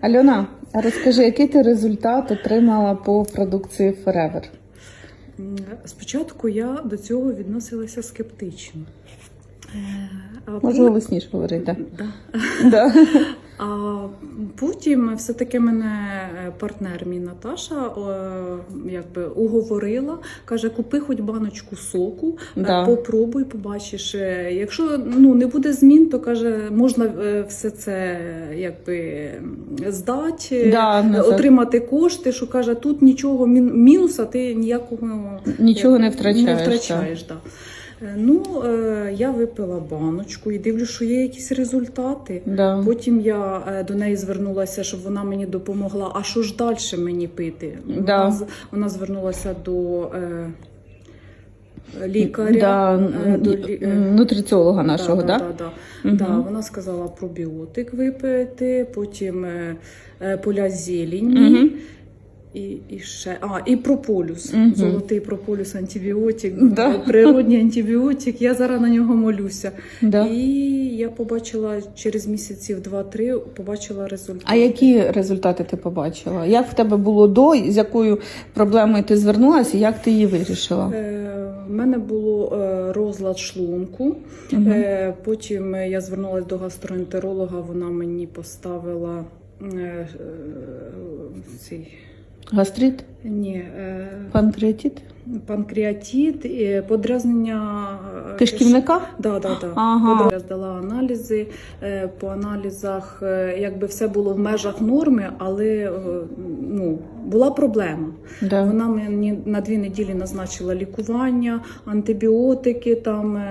Альона, розкажи, який ти результат отримала по продукції Forever? Спочатку я до цього відносилася скептично. Можливо, Може, пот- голосніше говорити. Да. А потім все-таки мене е, партнер мій Наташа якби уговорила, каже, купи хоч баночку соку, е, Да. попробуй, побачиш. Е, Якщо ну, не буде змін, то каже, можна все це якби здати, Да, отримати кошти, що каже, тут нічого мін- мінуса, ти ніякого Нічого не втрачаєш, Не втрачаєш да. Е, Ну, е, я випила баночку і дивлюсь, що є якісь результати. Да. Потім я е, до неї звернулася, щоб вона мені допомогла. А що ж далі мені пити? Да. Вона, вона звернулася до е, лікаря. Да, е, до лі- нутриціолога нашого, да, да? да, да. Мгм. Да, вона сказала пробіотик випити, потім е, поля зелені. Мгм. І, і ще а, і прополюс. Мгм. Золотий прополюс, антибіотик, Да. природній антибіотик. Я зараз на нього молюся. Да. І я побачила через місяців два-три, побачила результат. А які результати ти побачила? Як в тебе було до, з якою проблемою ти звернулася, і як ти її вирішила? Е, в мене було е, розлад шлунку. Мгм. Е, потім я звернулася до гастроентеролога, вона мені поставила е, е, цей. Гастрит, Ні, е, панкреатит, панкреатит, е, подразнення е, кишківника? Да, да, да. Ага. Я здала аналізи. е, По аналізах е, якби все було в межах норми, але ну, була проблема. Да. Вона мені на дві неділі назначила лікування, антибіотики, там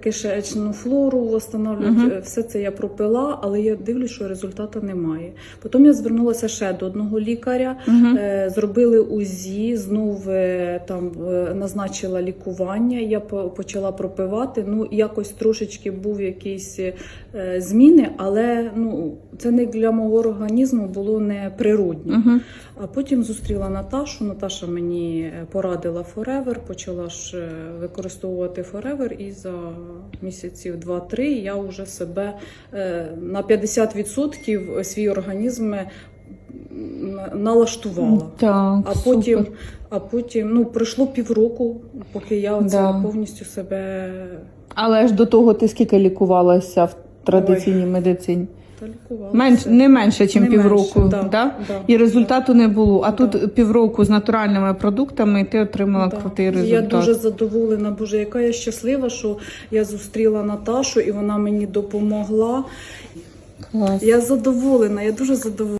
кишечну флору встановлюють. Е, Все це я пропила, але я дивлюсь, що результату немає. Потім я звернулася ще до одного лікаря. Е, Зробили УЗІ, знов там назначила лікування. Я почала пропивати. Ну якось трошечки був якісь е, зміни, але ну це не для мого організму було не природні. Мгм. А потім зустріла Наташу. Наташа мені е, порадила Forever, почала ж е, використовувати Forever, і за місяців 2-3 я вже себе е, на 50% свій організм е, налаштувала. Так, А потім, супер. а потім ну пройшло півроку, поки я Да. повністю себе Але ж до того ти скільки лікувалася в традиційній медицині? та лікувала. Менш, не менше, ніж півроку, менше, да, да? да. І результату не було. А Да. тут півроку з натуральними продуктами і ти отримала Да. крутий результат. Я дуже задоволена. Боже, яка я щаслива, що я зустріла Наташу і вона мені допомогла. Клас. Я задоволена, я дуже задоволена.